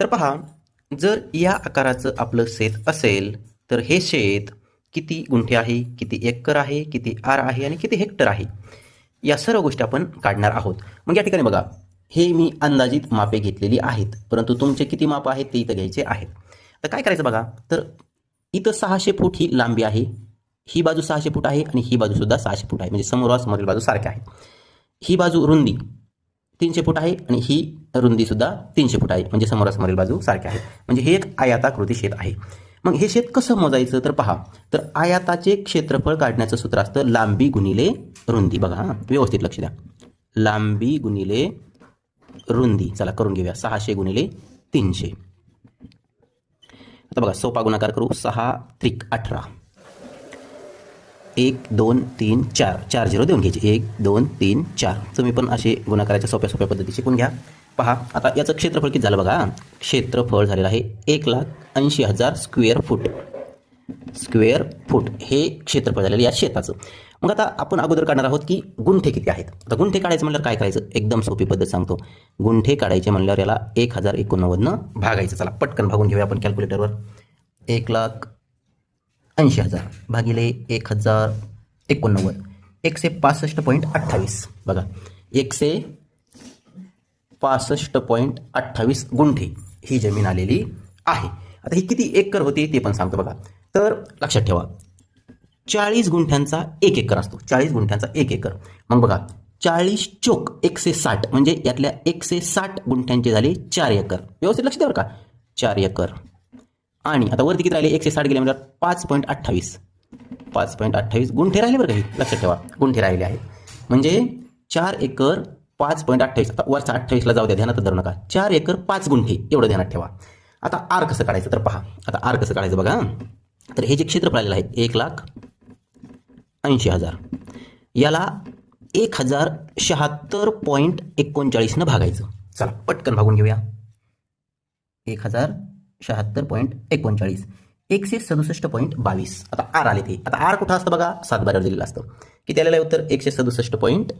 तर पहा जर या आकाराचं आपलं शेत असेल तर हे शेत किती गुंठे आहे किती एकर आहे किती आर आहे आणि किती हेक्टर आहे? या सर्व गोष्टी आपण काढणार आहोत. मग या ठिकाणी बघा हे मी अंदाजित मापे घेतलेली आहेत परंतु तुमचे किती माप आहेत ते इथं घ्यायचे आहेत. तर काय करायचं बघा तर इथं सहाशे फूट ही लांबी आहे ही बाजू सहाशे फूट आहे आणि ही बाजूसुद्धा सहाशे फूट आहे. म्हणजे समोरासमोरील बाजू सारख्या आहे. ही बाजू रुंदी तीनशे फूट आहे आणि ही रुंदीसुद्धा तीनशे फूट आहे. म्हणजे समोरासमोरील बाजू सारख्या आहेत म्हणजे हे एक आयाताकृती शेत आहे. मग हे शेत कसं मोजायचं? तर पहा. तर आयाताचे क्षेत्रफळ काढण्याचं सूत्र असतं लांबी गुणिले रुंदी. बघा हां. व्यवस्थित लक्ष द्या. लांबी गुणिले रुंदी. चला करून घेऊया. सहाशे गुणिले तीनशे. आता बघा सोपा गुणाकार करू. सहा त्रिक अठरा. एक दोन तीन चार. चार झिरो देऊन घ्यायचे. एक दोन तीन चार. तुम्ही पण असे गुणाकाराच्या सोप्या सोप्या पद्धती शिकून घ्या. पहा आता याचं क्षेत्रफळ किती झालं बघा? क्षेत्रफळ झालेलं आहे एक लाख ऐंशी हजार स्क्वेअर फूट स्क्वेअर फूट हे क्षेत्रफळ झालेलं या शेताचं. मग आता आपण अगोदर काढणार आहोत की गुंठे किती आहेत? आता गुंठे काढायचं म्हणल्यावर काय करायचं? एकदम सोपी पद्धत सांगतो. गुंठे काढायचे म्हणल्यावर याला एक हजार एकोणनव्वदनं भागायचं. चला पटकन भागून घेऊया आपण कॅल्क्युलेटरवर एक लाख ऐंशी हजार भागिले एक हजार एकोणनव्वद. एकशे पासष्ट पॉईंट अठ्ठावीस. बघा एकशे पासष्ट पॉईंट अठ्ठावीस गुंठे ही जमीन आलेली आहे. आता ही किती एकर होती ते पण सांगतो बघा. तर लक्षात ठेवा चाळीस गुंठ्यांचा एक एकर असतो. चाळीस गुंठ्यांचा एक एकर. मग बघा चाळीस चोक एकशे साठ म्हणजे यातल्या एकशे साठ गुंठ्यांचे झाले चार एकर. व्यवस्थित लक्ष द्या बरं का? चार एकर. आणि आता वरती किती राहिले? एकशे साठ गेले म्हणजे पाच पॉईंट अठ्ठावीस. पाच पॉईंट अठ्ठावीस गुंठे राहिले बरं काही लक्षात ठेवा गुंठे राहिले आहे म्हणजे चार एकर पाच पॉईंट अठ्ठावीस. आता वरचा अठ्ठावीसला जाऊ द्या ध्यानात धरू नका. चार एकर पाच गुंठे एवढं ध्यानात ठेवा. आता आर कसं काढायचं तर पहा. आता आर कसं काढायचं बघा. तर हे जे क्षेत्रफळ आलेलं आहे एक लाख ऐंशी हजार. याला एक हजार शहात्तर पॉईंट एकोणचाळीसनं भागायचं. चला पटकन भागून घेऊया. एक हजार शहात्तर पॉईंट एकोणचाळीस. एकशे सदुसष्ट पॉईंट बावीस. आता आर आले ते. आता आर कुठं असतं बघा? सात बारावर दिलेलं असतं. किती आलेलं आहे उत्तर? एकशे सदुसष्ट पॉईंट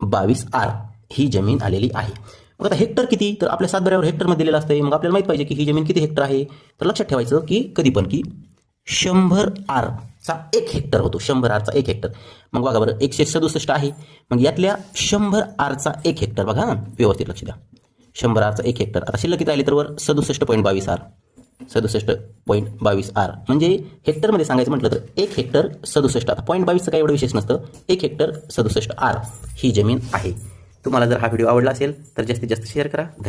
बावीस आर ही जमीन आलेली आहे. मग आता हेक्टर किती? तर आपल्या सातबाऱ्यावर हेक्टरमध्ये दिलेलं असतं मग आपल्याला माहीत पाहिजे की ही जमीन किती हेक्टर आहे? तर लक्षात ठेवायचं की कधी पण की शंभर आरचा एक हेक्टर होतो. शंभर आरचा एक हेक्टर. मग बघा बरं एकशे सदुसष्ट आहे. मग यातल्या शंभर आरचा एक हेक्टर बघा. हां, व्यवस्थित लक्ष द्या. शंभर आरचा एक हेक्टर. आता शिल्लक किती आली तर वर? सदुसष्ट पॉईंट बावीस आर. सदुसष्ट पॉईंट बावीस आर म्हणजे हेक्टरमध्ये सांगायचं म्हटलं तर एक हेक्टर सदुसष्ट. आता पॉईंट बावीसचं काय एवढं विशेष नसतं. एक हेक्टर सदुसष्ट आर ही जमीन आहे. तुम्हाला जर हा व्हिडिओ आवडला असेल तर जास्तीत जास्त शेअर करा. धन्यवाद.